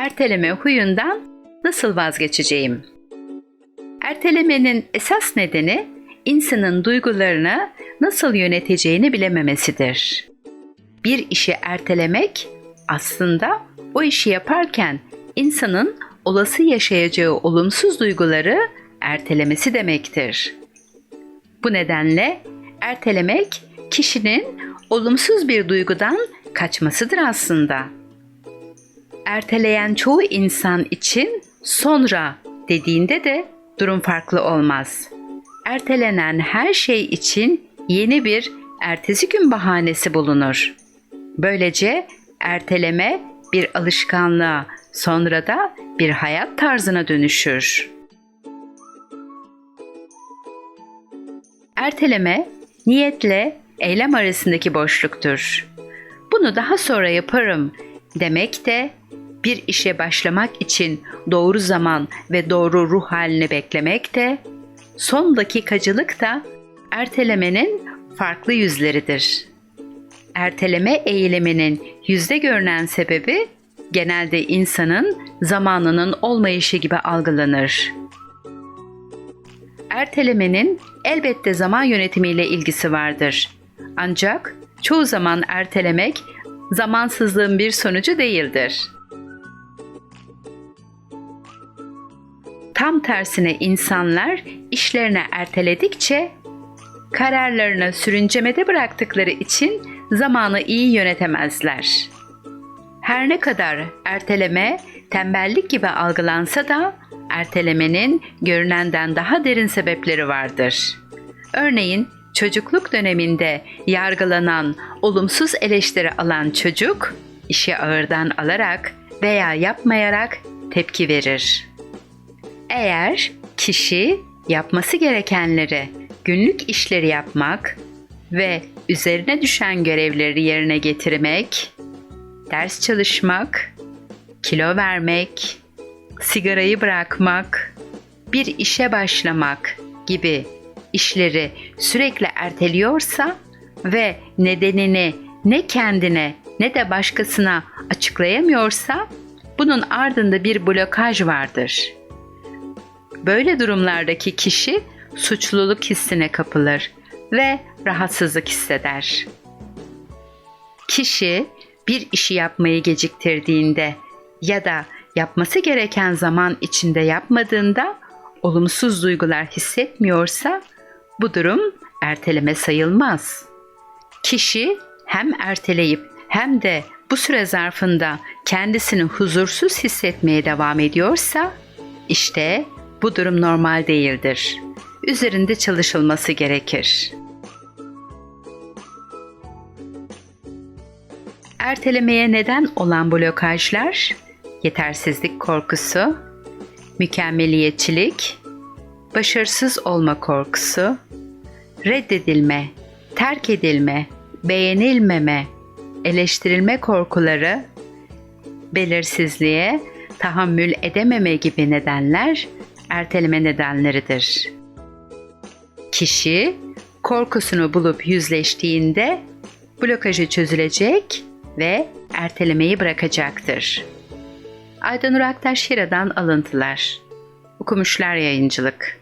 erteleme huyundan nasıl vazgeçeceğim? Ertelemenin esas nedeni insanın duygularını nasıl yöneteceğini bilememesidir. Bir işi ertelemek aslında o işi yaparken insanın olası yaşayacağı olumsuz duyguları ertelemesi demektir. Bu nedenle ertelemek kişinin olumsuz bir duygudan kaçmasıdır aslında. Erteleyen çoğu insan için sonra dediğinde de durum farklı olmaz. Ertelenen her şey için yeni bir ertesi gün bahanesi bulunur. Böylece erteleme bir alışkanlığa, sonra da bir hayat tarzına dönüşür. Erteleme, niyetle eylem arasındaki boşluktur. Bunu daha sonra yaparım demek de bir işe başlamak için doğru zaman ve doğru ruh halini beklemek de son dakikacılık da ertelemenin farklı yüzleridir. Erteleme eyleminin yüzde görünen sebebi genelde insanın zamanının olmayışı gibi algılanır. Ertelemenin elbette zaman yönetimiyle ilgisi vardır. Ancak çoğu zaman ertelemek zamansızlığın bir sonucu değildir. Tam tersine insanlar işlerini erteledikçe kararlarını sürüncemede bıraktıkları için zamanı iyi yönetemezler. Her ne kadar erteleme tembellik gibi algılansa da ertelemenin görünenden daha derin sebepleri vardır. Örneğin çocukluk döneminde yargılanan, olumsuz eleştiri alan çocuk işi ağırdan alarak veya yapmayarak tepki verir. Eğer kişi yapması gerekenleri, günlük işleri yapmak ve üzerine düşen görevleri yerine getirmek, ders çalışmak, kilo vermek, sigarayı bırakmak, bir işe başlamak gibi işleri sürekli erteliyorsa ve nedenini ne kendine ne de başkasına açıklayamıyorsa bunun ardında bir blokaj vardır. Böyle durumlardaki kişi suçluluk hissine kapılır ve rahatsızlık hisseder. Kişi bir işi yapmayı geciktirdiğinde ya da yapması gereken zaman içinde yapmadığında olumsuz duygular hissetmiyorsa bu durum erteleme sayılmaz. Kişi hem erteleyip hem de bu süre zarfında kendisini huzursuz hissetmeye devam ediyorsa işte bu durum normal değildir. Üzerinde çalışılması gerekir. Ertelemeye neden olan blokajlar yetersizlik korkusu, mükemmeliyetçilik, başarısız olma korkusu, reddedilme, terk edilme, beğenilmeme, eleştirilme korkuları, belirsizliğe tahammül edememe gibi nedenler erteleme nedenleridir. Kişi korkusunu bulup yüzleştiğinde blokajı çözülecek ve ertelemeyi bırakacaktır. Aydanur Aktaş Hira'dan alıntılar. Okumuşlar Yayıncılık